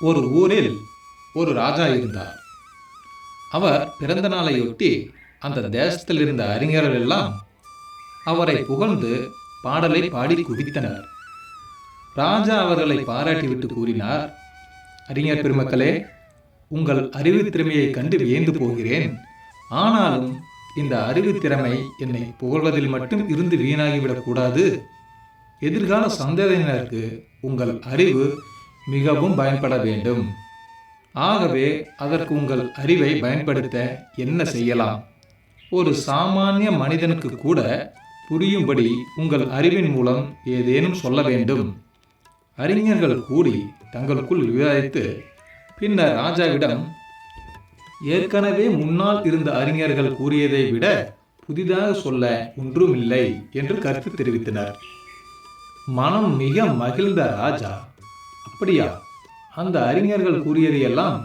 ஒரு ஊரில் ஒரு ராஜா இருந்தார். அவர் பிறந்த நாளையொட்டி அந்த தேசத்தில் இருந்த அறிஞர்கள் எல்லாம் அவரை புகழ்ந்து பாடலை பாடி குவித்தனர். ராஜா அவர்களை பாராட்டிவிட்டு கூறினார் அறிஞர் பெருமக்களே உங்கள் அறிவு திறமையை கண்டு வியந்து போகிறேன். ஆனாலும் இந்த அறிவு திறமை என்னை புகழ்வதில் மட்டும் இருந்து வீணாகிவிடக்கூடாது எதிர்கால சந்ததியினருக்கு உங்கள் அறிவு மிகவும் பயன்பட வேண்டும். ஆகவே அதற்கு உங்கள் அறிவை பயன்படுத்த என்ன செய்யலாம்? ஒரு சாமானிய மனிதனுக்கு கூட புரியும்படி உங்கள் அறிவின் மூலம் ஏதேனும் சொல்ல வேண்டும். அறிஞர்கள் கூடி தங்களுக்குள் விவாதித்து பின்னர் ராஜாவிடம் ஏற்கனவே முன்னால் இருந்த அறிஞர்கள் கூறியதை விட புதிதாக சொல்ல ஒன்றுமில்லை என்று கருத்து தெரிவித்தனர். மனம் மிக மகிழ்ந்த ராஜா. அப்படியா? அந்த அறிஞர்கள் கூறியதையெல்லாம்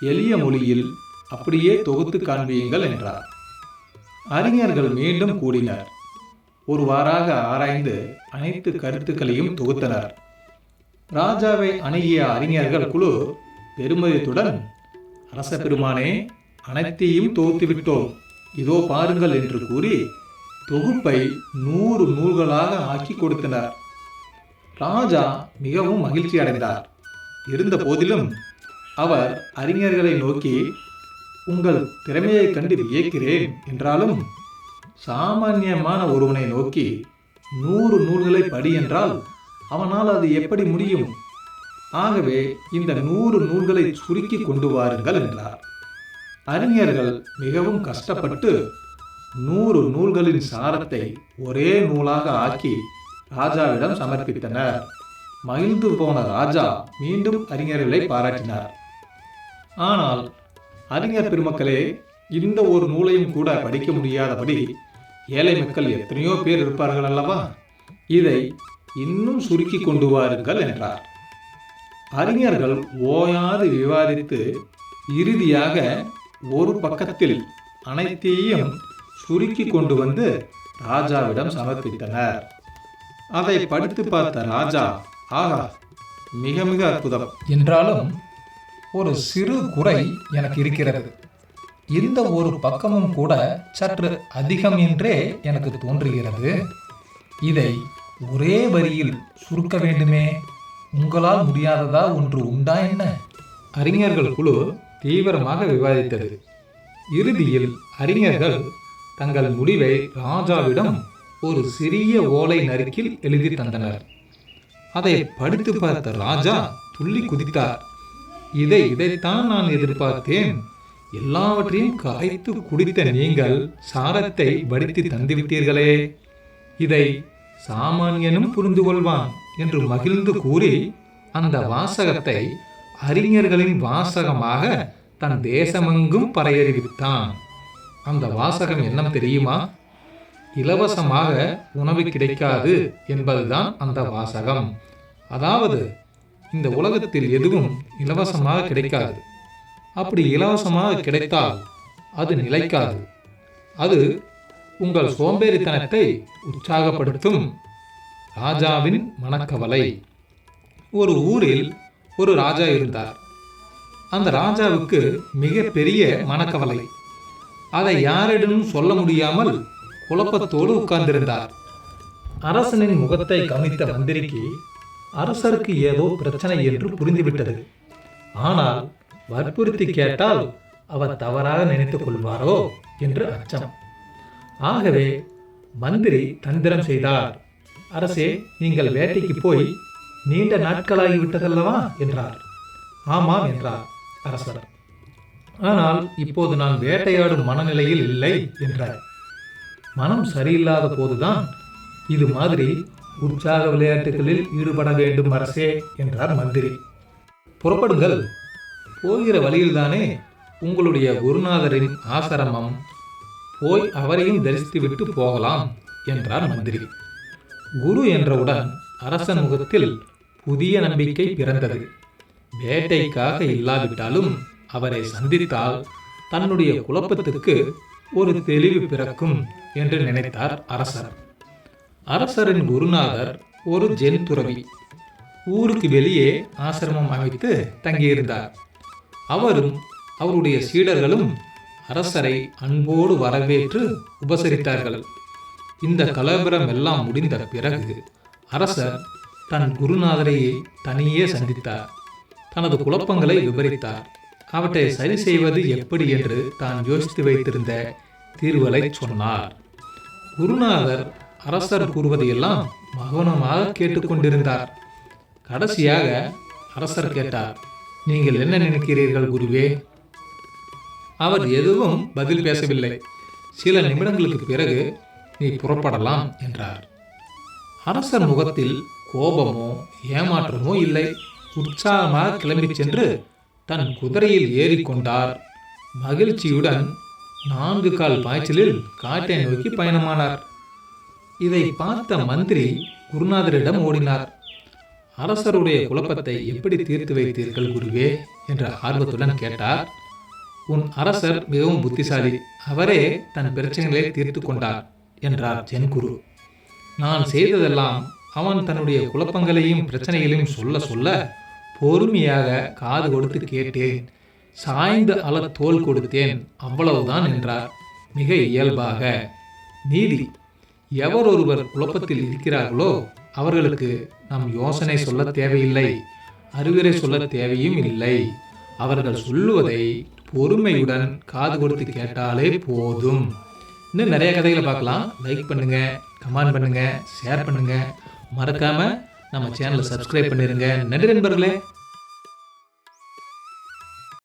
எளிய மொழியில் அப்படியே தொகுத்து காண்பியுங்கள் என்றார். அறிஞர்கள் மீண்டும் கூடினர் ஒருவாறாக ஆராய்ந்து அனைத்து கருத்துக்களையும் தொகுத்தனர். ராஜாவை அணுகிய அறிஞர்கள் குழு பெருமதித்துடன் அரச பெருமானே அனைத்தையும் தொகுத்து விட்டோம். இதோ பாருங்கள் என்று கூறி தொகுப்பை நூறு நூல்களாக ஆக்கி கொடுத்தனர். ராஜா மிகவும் மகிழ்ச்சி அடைந்தார். இருந்த போதிலும் அவர் அறிஞர்களை நோக்கி உங்கள் திறமையை கண்டு வியக்கிறேன் என்றாலும் சாமானியமான ஒருவனை நோக்கி நூறு நூல்களை படி என்றால் அவனால் அது எப்படி முடியும்? ஆகவே இந்த நூறு நூல்களை சுருக்கி கொண்டு வாருங்கள் என்றார். அறிஞர்கள் மிகவும் கஷ்டப்பட்டு நூறு நூல்களின் சாரத்தை ஒரே நூலாக ஆக்கி ராஜாவிடம் சமர்ப்பித்தனர். மகிழ்ந்து போன ராஜா மீண்டும் அறிஞர்களை பாராட்டினார். ஆனால் அறிஞர் பெருமக்களே இந்த ஒரு நூலையும் கூட படிக்க முடியாதபடி ஏழை மக்கள் எத்தனையோ பேர் இருப்பார்கள் அல்லவா? இதை இன்னும் சுருக்கி கொண்டு வாருங்கள் என்றார். அறிஞர்கள் ஓயாது விவாதித்து இறுதியாக ஒரு பக்கத்தில் அனைத்தையும் சுருக்கி கொண்டு வந்து ராஜாவிடம் சமர்ப்பித்தனர். அதை படித்து பார்த்த ராஜா ஆகா மிக மிக அற்புதம். என்றாலும் ஒரு சிறு குறை எனக்கு இருக்கிறது. இந்த ஒரு பக்கமும் கூட சற்று அதிகம் என்றே எனக்கு தோன்றுகிறது. இதை ஒரே வரியில் சுருக்க வேண்டுமே? உங்களால் முடியாததா ஒன்று உண்டா என்ன? அறிஞர்கள் குழு தீவிரமாக விவாதித்தது. இறுதியில் அறிஞர்கள் தங்கள் முடிவை ராஜாவிடம் ஒரு சிறிய ஓலை நறுக்கில் எழுதி தந்தனர். அதை படித்து பார்த்த ராஜா துள்ளி குதித்தார். இதை இதைத்தான் நான் எதிர்பார்த்தேன். எல்லாவற்றையும் கரைத்து குடித்த நீங்கள் சாரத்தை வடித்து தந்துவிட்டீர்களே. இதை சாமானியனும் புரிந்து கொள்வான் என்று மகிழ்ந்து கூறி அந்த வாசகத்தை அறிஞர்களின் வாசகமாக தன் தேசமெங்கும் பறையறிவித்தான் அந்த வாசகம் என்ன தெரியுமா? இலவசமாக உணவு கிடைக்காது என்பதுதான் அந்த வாசகம். அதாவது இந்த உலகத்தில் எதுவும் இலவசமாக கிடைக்காது. அப்படி இலவசமாக கிடைத்தால் அது நிலைக்காது. அது உங்கள் சோம்பேறித்தனத்தை உற்சாகப்படுத்தும். ராஜாவின் மனக்கவலை. ஒரு ஊரில் ஒரு ராஜா இருந்தார். அந்த ராஜாவுக்கு மிக பெரிய மனக்கவலை. அதை யாரிடமும் சொல்ல முடியாமல் குழப்பத்தோடு உட்கார்ந்திருந்தார். அரசனின் முகத்தை கவனித்த மந்திரிக்கு அரசருக்கு ஏதோ பிரச்சனை என்று புரிந்துவிட்டது. ஆனால் வற்புறுத்தி கேட்டால் அவர் தவறாக நினைத்துக் கொள்வாரோ? என்று அச்சம். ஆகவே மந்திரி தந்திரம் செய்தார். அரசே நீங்கள் வேட்டைக்கு போய் நீண்ட நாட்களாகிவிட்டதல்லவா என்றார். ஆமாம் என்றார் அரசர். ஆனால் இப்போது நான் வேட்டையாடும் மனநிலையில் இல்லை என்றார். மனம் சரியில்லாத போதுதான் இது மாதிரி உற்சாக விளையாட்டுகளில் ஈடுபட வேண்டும் அரசே என்றார் மந்திரி. புறப்படுங்கள். போகிற வழியில்தானே உங்களுடைய குருநாதரின் ஆசிரமம். போய் அவரையும் தரிசித்துவிட்டு போகலாம் என்றார் மந்திரி. குரு என்றவுடன் அரசன் முகத்தில் புதிய நம்பிக்கை பிறந்தது. வேட்டைக்காக இல்லாவிட்டாலும் அவரை சந்தித்தால் தன்னுடைய குழப்பத்துக்கு ஒரு தெளிவு பிறக்கும் என்று நினைத்தார் அரசர். அரசரின் குருநாதர் ஒரு ஜென் துறவி. ஊருக்கு வெளியே ஆசிரமம் அமைத்து தங்கியிருந்தார். அவரும் அவருடைய சீடர்களும் அரசரை அன்போடு வரவேற்று உபசரித்தார்கள். இந்த கலவரம் எல்லாம் முடிந்த பிறகு அரசர் தன் குருநாதரை தனியே சந்தித்தார். தனது குழப்பங்களை விவரித்தார் அவற்றை சரி செய்வது எப்படி என்று தான் யோசித்து வைத்திருந்த தீர்வுகளை சொன்னார். குருநாதர் அரசர் கூறுவதையெல்லாம் மௌனமாக கேட்டுக்கொண்டிருந்தார். கடைசியாக அரசர் கேட்டார் நீங்கள் என்ன நினைக்கிறீர்கள் குருவே? அவர் எதுவும் பதில் பேசவில்லை. சில நிமிடங்களுக்கு பிறகு நீ புறப்படலாம் என்றார். அரசர் முகத்தில் கோபமோ ஏமாற்றமோ இல்லை. உற்சாகமாக கிளம்பி சென்று தன் குதிரையில் ஏறிக்கொண்டார். மகிழ்ச்சியுடன் நான்கு கால் பாய்ச்சலில் காட்டை நோக்கி பயணமானார். இதை பார்த்த மந்திரி குருநாதரிடம் ஓடினார். அரசருடைய குழப்பத்தை எப்படி தீர்த்து வைத்தீர்கள் குருவே? என்ற ஆர்வத்துடன் கேட்டார். உன் அரசர் மிகவும் புத்திசாலி. அவரே தன் பிரச்சனைகளை தீர்த்து கொண்டார் என்றார் ஜென்குரு நான் செய்ததெல்லாம் அவன் தன்னுடைய குழப்பங்களையும் பிரச்சனைகளையும் சொல்ல சொல்ல பொறுமையாக காது கொடுத்து கேட்டேன் சாய்ந்த அள தோல் கொடுத்தேன் அவ்வளவுதான் என்றார். மிக இயல்பாக நீதி எவர் ஒருவர் குழப்பத்தில் இருக்கிறார்களோ அவர்களுக்கு நம் யோசனை சொல்ல தேவையில்லை அறிவுரை சொல்ல தேவையும் இல்லை. அவர்கள் சொல்லுவதை பொறுமையுடன் காது கொடுத்து கேட்டாலே போதும். இன்னும் நிறைய கதைகளை பார்க்கலாம். லைக் பண்ணுங்க கமெண்ட் பண்ணுங்க ஷேர் பண்ணுங்க. மறக்காம நம்ம சேனலை சப்ஸ்கிரைப் பண்ணிருங்க. நன்றி நண்பர்களே.